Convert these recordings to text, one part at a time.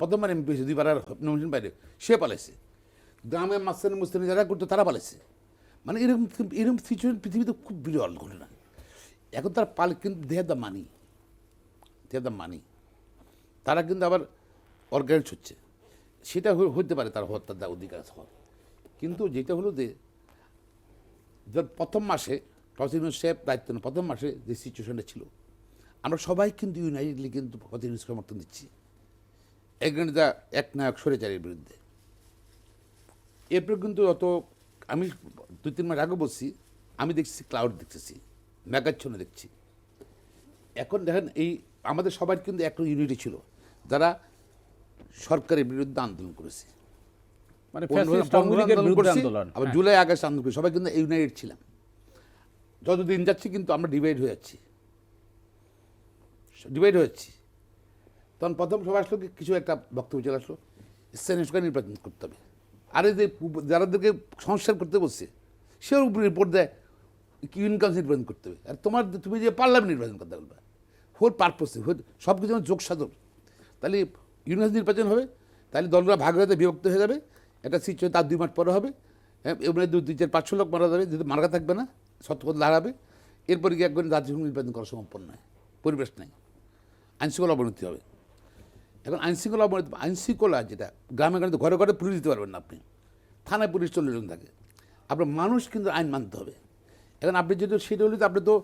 প্রথমবার এমপি হয়েছে, দুইবার আর নমিনেশন বাইরে সে পালাইছে। গ্রামে মাস্তানি মুস্তানি যারা করতো, তারা পালাইছে। মানে এরকম এরকম সিচুয়েশন পৃথিবীতে খুব বিরল ঘটনা। এখন তার পাল কিন্তু দে the money they the money তারা কিন্তু আবার অর্গানাইজ হচ্ছে। সেটা হতে পারে তার হত্যার দা অধিকার হওয়ার কিন্তু যেটা হলো যে প্রথম মাসে প্রসিকিউশন সাহেব দায়িত্ব প্রথম মাসে যে সিচুয়েশনটা ছিল, আমরা সবাই কিন্তু ইউনাইটেডলি কিন্তু প্রতিনিধি সমর্থন দিচ্ছি। এখানে যা এক নায়ক সরেচারের বিরুদ্ধে। এরপরে কিন্তু অত আমি দুই তিন মাস আগে বলছি আমি দেখছি ক্লাউড দেখতেছি মেঘাচ্ছন্ন দেখছি। এখন দেখেন এই আমাদের সবার কিন্তু একটা ইউনিটি ছিল যারা সরকারের বিরুদ্ধে আন্দোলন করেছে। মানে করছি, আবার হ্যাঁ। জুলাই আগস্ট আন্দোলন করি সবাই কিন্তু ইউনাইটেড ছিলাম। যতদিন যাচ্ছি কিন্তু আমরা ডিভাইড হয়ে যাচ্ছি। ডিভাইড হয়ে যাচ্ছি। তখন প্রথম সবাই আসলো কি কিছু একটা বক্তব্য চলে আসলো, স্থানীয় নির্বাচন করতে হবে। আর যে যারাদেরকে সংস্কার করতে বসছে সেও রিপোর্ট দেয় ইউনিয়ন কাউন্সিল নির্বাচন করতে হবে। আর তোমার তুমি যে পার্লামেন্ট নির্বাচন করতে বলবা হোর পারপোসে সব কিছু যোগ সাধক। তাহলে ইউনিয়ন নির্বাচন হবে, তাহলে দলরা ভাগ হয়ে বিভক্ত হয়ে যাবে। একটা সিচুয়েশন তার দুই মাস পরে হবে। হ্যাঁ এবার দু দুই চার, পাঁচশো লোক মারা যাবে যদি মার্কা থাকবে না সত্য কথা দাঁড়াবে এরপরে গিয়ে একবার জাতীয় নির্বাচন করা সম্ভব নয়, পরিবেশ নাই, আইনশৃঙ্খলা অবনতি হবে। এখন আইনশৃঙ্খলা আইনশৃঙ্খলা যেটা, গ্রামে গ্রামে তো ঘরে ঘরে পুলিশ দিতে পারবেন না আপনি। থানায় পুলিশ চল্লিশ জন থাকে। আপনার মানুষ কিন্তু আইন মানতে হবে। এখন আপনি যদি সেটা হলে আপনি তো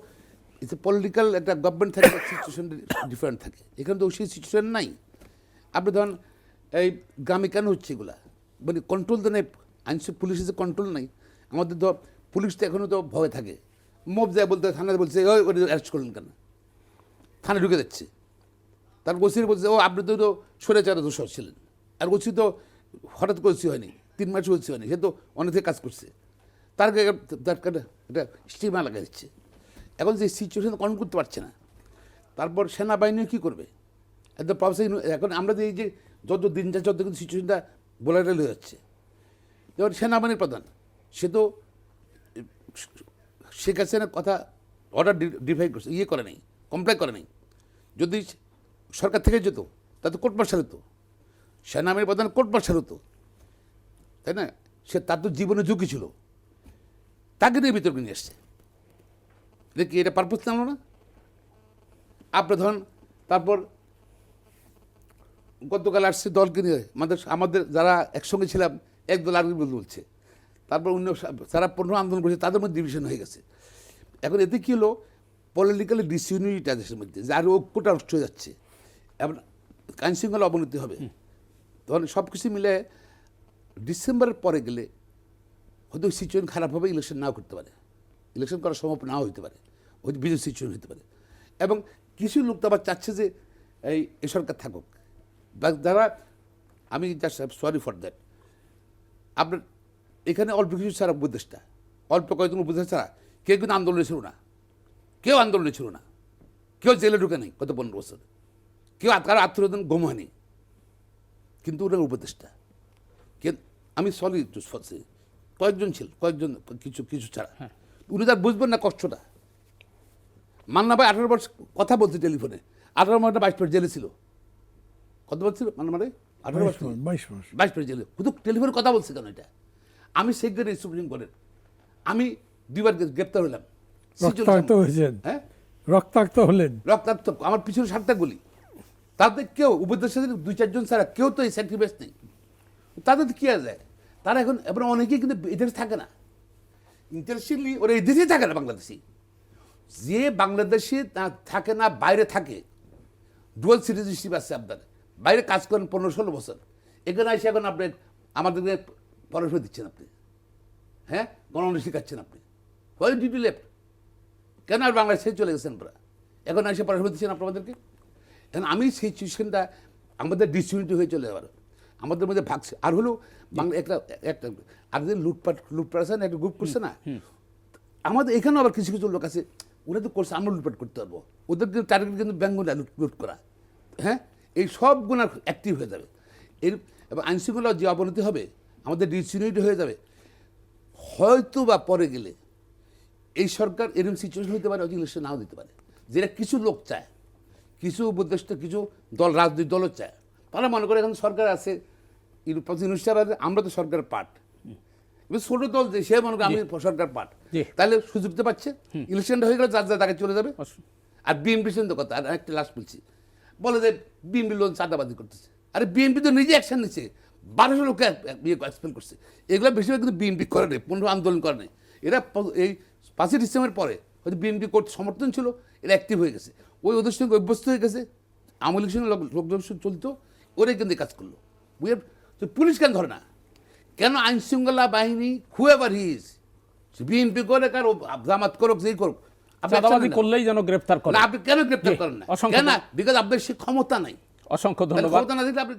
ইটস পলিটিক্যাল একটা গভর্নমেন্ট থাকে সিচুয়েশন ডিফারেন্ট থাকে। এখানে তো সেই সিচুয়েশন নাই। আপনি ধরেন, এই গ্রামে কেন হচ্ছে এগুলা? মানে কন্ট্রোল তো নেই। আইন পুলিশের যে কন্ট্রোল নাই। আমাদের তো পুলিশ তো এখনও তো ভয় থাকে। মব যায় বলতে, থানায় বলছে, ওই অ্যারেস্ট করলেন কেন? থানায় ঢুকে যাচ্ছে। তার ওসির বলছে, ও, আপনি তো সরেচার দোষর ছিলেন। আর ওসি তো হঠাৎ করে ওসি হয়নি, তিন মাস ওসি হয়নি, সে তো অনেক কাজ করছে। তার একটা- স্টিমা লাগা দিচ্ছে। এখন যে সিচুয়েশন কন্ট্রোল করতে পারছে না। তারপর সেনাবাহিনীও কী করবে? একদম প্রফেসর এখন আমরা যে এই যে যত দিন যাচ্ছে, তত কিন্তু সিচুয়েশনটা বোলাটাল হয়ে যাচ্ছে। যেমন সেনাবাহিনীর প্রধান, সে তো শেখ হাসিনার কথা অর্ডার ডিফাই করছে ইয়ে করে নেই কমপ্লাই করে নেই। যদি সরকার থেকে যেত তাতে কোর্ট মার্শাল হতো। সেনাবাহিনীর প্রধান কোর্ট মার্শাল হতো। তাই না? সে তার তো জীবনে ঝুঁকি ছিল। তাকে নিয়ে বিতর্ক নিয়ে এসছে। দেখি এটা পারপোজ জানলো না? আপনি ধরুন, তারপর গতকাল আসছে দলকে নিয়ে, আমাদের আমাদের যারা একসঙ্গে ছিলাম এক দল আরেক দল বলছে। তারপর অন্য যারা পনেরো আন্দোলন করেছে, তাদের মধ্যে ডিভিশন হয়ে গেছে। এখন এতে কী হলো? পলিটিক্যালি ডিসইউনিটিটা দেশের মধ্যে, যার ঐক্যটা নষ্ট হয়ে যাচ্ছে। এবং আইনশৃঙ্খলা অবনতি হবে। তখন সব কিছু মিলে ডিসেম্বরের পরে গেলে হয়তো সিচুয়েশন খারাপ হবে ইলেকশন নাও করতে পারে। ইলেকশন করা সম্ভব নাও হতে পারে। হয়তো বিজয় সিচুয়েশন হতে পারে। এবং কিছু লোক তো আবার চাচ্ছে যে এই এ সরকার থাকুক। যারা আমি জাস্ট সরি ফর দ্যাট আপনার এখানে অল্প কিছু ছাড়া উপদেশটা অল্প কয়েকজন উপদেশ ছাড়া কেউ কিন্তু আন্দোলনে ছিল না। কেউ আন্দোলনে ছিল না। কেউ জেলে ঢুকে নেই গত পনেরো বছর। কেউ কারও আত্মরোধন গম হয়নি। কিন্তু ওরা উপদেষ্টা। আমি সরি কয়েকজন ছিল কয়েকজন কিছু কিছু ছাড়া। উনি তার বুঝবেন না কষ্টটা। মান্না ভাই আঠারো বছর কথা বলছে টেলিফোনে। আঠারো মাসটা বাইশ মাস জেলে ছিল। কত বলছিল মান্না মানে আঠারো বাইশ বছর। বাইশ মাস বাইশ পেজ জেলে। শুধু টেলিফোনে কথা বলছে কেন এটা? আমি সেক্রেটারি সুপ্রিম কোর্টের। আমি দুইবার গ্রে- গ্রেপ্তার হলাম। রক্তাক্ত হয়েছেন। হ্যাঁ? রক্তাক্ত হলেন। রক্তাক্ত আমার পিছনে সাতটা গুলি। তাতে কেউ উপদেশের দুই, চারজন ছাড়া কেউ তো এই স্যাক্রিফাইস নেই। তাদের কি যায়? তারা এখন, এবার অনেকেই কিন্তু এদেশে থাকে না। ইন্টারেস্টিংলি ওরা এই দেশেই থাকে না বাংলাদেশি যে বাংলাদেশে থাকে না, বাইরে থাকে। ডুয়াল সিটিজেনশিপ আছে আপনার। বাইরে কাজ করেন পনেরো, ষোলো বছর। এখানে এসে এখন আপনি আমাদেরকে পড়াশোনা দিচ্ছেন আপনি। হ্যাঁ? গণনা শেখাচ্ছেন আপনি। হোয়াই ডিড ইউ লেফট কেন আর বাংলাদেশে চলে গেছেন আপনারা? এখন এসে পড়াশোনা দিচ্ছেন আপনাদেরকে এখন আমি সেই সিচুয়েশনটা আমাদের ডিসিউনিটি হয়ে চলে যাবার। আমাদের মধ্যে ভাগছে আর হলো বাংলা একটা একটা আর যে লুটপাট লুটপাট আছে না একটা গ্রুপ করছে না আমাদের এখানেও আবার কিছু কিছু লোক আছে ওরা তো করছে আমরা লুটপাট করতে পারব। ওদের কিন্তু টার্গেট কিন্তু ব্যাঙ্গলা লুট লুট করা। হ্যাঁ? এই সব গুণা অ্যাক্টিভ হয়ে যাবে। এর এবং আইনশৃঙ্খলা যে অবনতি হবে আমাদের ডিসিউনিটি হয়ে যাবে। হয়তো বা পরে গেলে এই সরকার এরকম সিচুয়েশন হতে পারে ইলেকশন নাও দিতে পারে। যেটা কিছু লোক চায়। কিছু উপদেষ্টা কিছু দল রাজনৈতিক দলও চায় তারা মনে করে এখন সরকার আছে আমরা তো সরকারের পার্ট ছোট দল যে সে মনে করে আমি সরকার পার্ট তাহলে সুযোগ তো পাচ্ছে ইলেকশনটা হয়ে গেলে যার যার তাকে চলে যাবে। আর বিএনপি তো কথা আর একটা লাস্ট বলছি। বলে যে বিএনপি লোন চাঁদাবাদি করতেছে। আরে বিএনপি তো নিজে অ্যাকশন নিচ্ছে বারোশো লোককে এক্সপেল করছে। এগুলো বেশিরভাগ কিন্তু বিএনপি করে নেই পনেরো আন্দোলন করে নেই। এরা এই পাঁচই ডিসেম্বর পরে হয়তো বিএনপি কোর্ট সমর্থন ছিল এরা অ্যাক্টিভ হয়ে গেছে। ওই ওদের সঙ্গে অভ্যস্ত হয়ে গেছে। আওয়ামী লীগের সঙ্গে লোক- লোকজন চলতো ওরাই কিন্তু কাজ করল। বুঝে তো পুলিশ কেন ধরে না? কেন আইন শৃঙ্খলা বাহিনী হুয়েভার হিজ বিএনপি করে কার জামাত করুক যেই করুক আপনি। করলেই যেন গ্রেফতার করে। আপনি কেন গ্রেপ্তার করেন না? কেন? বিকজ আপনার সে ক্ষমতা নাই। অসংখ্য ধন্যবাদ। ক্ষমতা না দিলে আপনি